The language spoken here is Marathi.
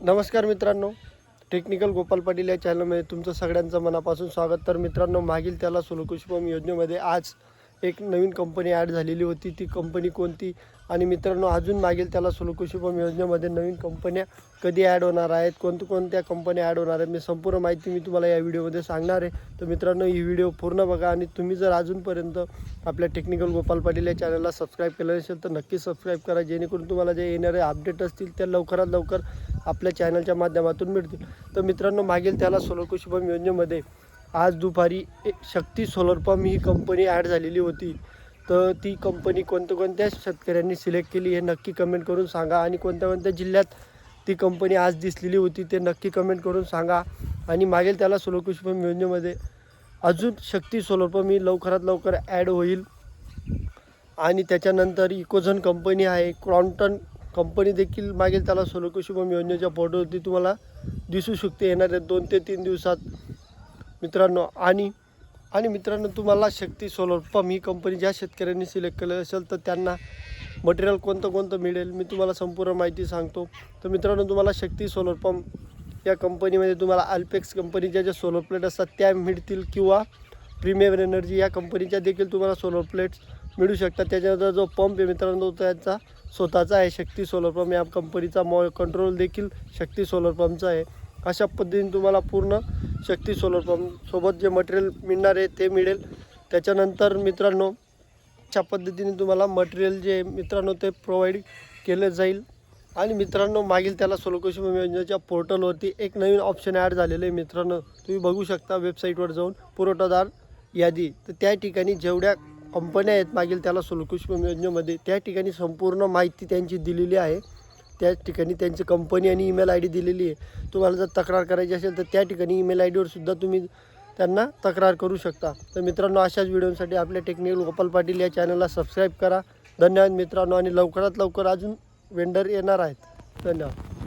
नमस्कार मित्रांनो टेक्निकल गोपाल पाटील या चॅनलमध्ये तुमचं सगळ्यांचं मनापासून स्वागत. तर मित्रांनो मागील त्याला सोलकुशपम योजनेमध्ये आज एक नवीन कंपनी ॲड झालेली होती. ती कंपनी कोणती? आणि मित्रांनो अजून मागील त्याला सोलकुशपम योजनेमध्ये नवीन कंपन्या कधी ॲड होणार आहेत? कोणत्या कोणत्या कंपन्या ॲड होणार आहेत? मी संपूर्ण माहिती मी तुम्हाला या व्हिडिओमध्ये सांगणार आहे. तर मित्रांनो ही व्हिडिओ पूर्ण बघा आणि तुम्ही जर अजूनपर्यंत आपल्या टेक्निकल गोपाल पाटील या चॅनलला सबस्क्राईब केलं नसेल तर नक्की सबस्क्राईब करा. जेणेकरून तुम्हाला जे येणारे अपडेट असतील त्या लवकरात लवकर आपल्या चॅनलच्या माध्यमातून मिळतील. तर मित्रांनो मागील त्याला सोलर कृषीपंप योजनेमध्ये आज दुपारी एक शक्ती सोलर पंप ही कंपनी ॲड झालेली होती. तर ती कंपनी कोणत्या कोणत्या शेतकऱ्यांनी सिलेक्ट केली हे नक्की कमेंट करून सांगा आणि कोणत्या कोणत्या जिल्ह्यात ती कंपनी आज दिसलेली होती ते नक्की कमेंट करून सांगा. आणि मागील त्याला सोलर कृषीपंप योजनेमध्ये अजून शक्ती सोलर पंप ही लवकरात लवकर ॲड होईल. आणि त्याच्यानंतर इकोझन कंपनी आहे क्रॉन्टन कंपनी देखील मागेल त्याला सोलर योजनेच्या पोर्टलवरती तुम्हाला दिसू शकते. येणाऱ्या दोन ते तीन दिवसात मित्रांनो आणि आणि मित्रांनो तुम्हाला शक्ती सोलर पंप ही कंपनी ज्या शेतकऱ्यांनी सिलेक्ट केलं असेल तर त्यांना मटेरियल कोणतं कोणतं मिळेल मी तुम्हाला संपूर्ण माहिती सांगतो. तर मित्रांनो तुम्हाला शक्ती सोलर पंप या कंपनीमध्ये तुम्हाला अल्पेक्स कंपनीच्या ज्या सोलर प्लेट असतात त्या मिळतील किंवा प्रीमियम एनर्जी या कंपनीच्या देखील तुम्हाला सोलर प्लेट्स मिळू शकतात. त्याच्यानंतर जो पंप आहे मित्रांनो तो स्वतःचा आहे. शक्ती सोलर पंप या कंपनीचा मॉ कंट्रोल देखील शक्ती सोलर पंपचा आहे. अशा पद्धतीने तुम्हाला पूर्ण शक्ती सोलर पंपसोबत जे मटेरियल मिळणार आहे ते मिळेल. त्याच्यानंतर मित्रांनो अशा पद्धतीने तुम्हाला मटेरियल जे मित्रांनो ते प्रोव्हाइड केलं जाईल. आणि मित्रांनो मागील त्याला सोलकोशी योजनेच्या पोर्टलवरती एक नवीन ऑप्शन ॲड झालेलं आहे मित्रांनो. तुम्ही बघू शकता वेबसाईटवर जाऊन. पुरवठादार यादी. तर त्या ठिकाणी जेवढ्या कंपन्या आहेत मागील त्याला सोलकुष्प योजनेमध्ये त्या ठिकाणी संपूर्ण माहिती त्यांची दिलेली आहे. त्या ठिकाणी त्यांची कंपनी आणि ईमेल आय डी दिलेली आहे. तुम्हाला जर तक्रार करायची असेल तर त्या ठिकाणी ईमेल आय डीवर सुद्धा तुम्ही त्यांना तक्रार करू शकता. तर मित्रांनो अशाच व्हिडिओसाठी आपल्या टेक्निकल गोपाल पाटील या चॅनलला सबस्क्राईब करा. धन्यवाद मित्रांनो आणि लवकरात लवकर अजून वेंडर येणार आहेत. धन्यवाद.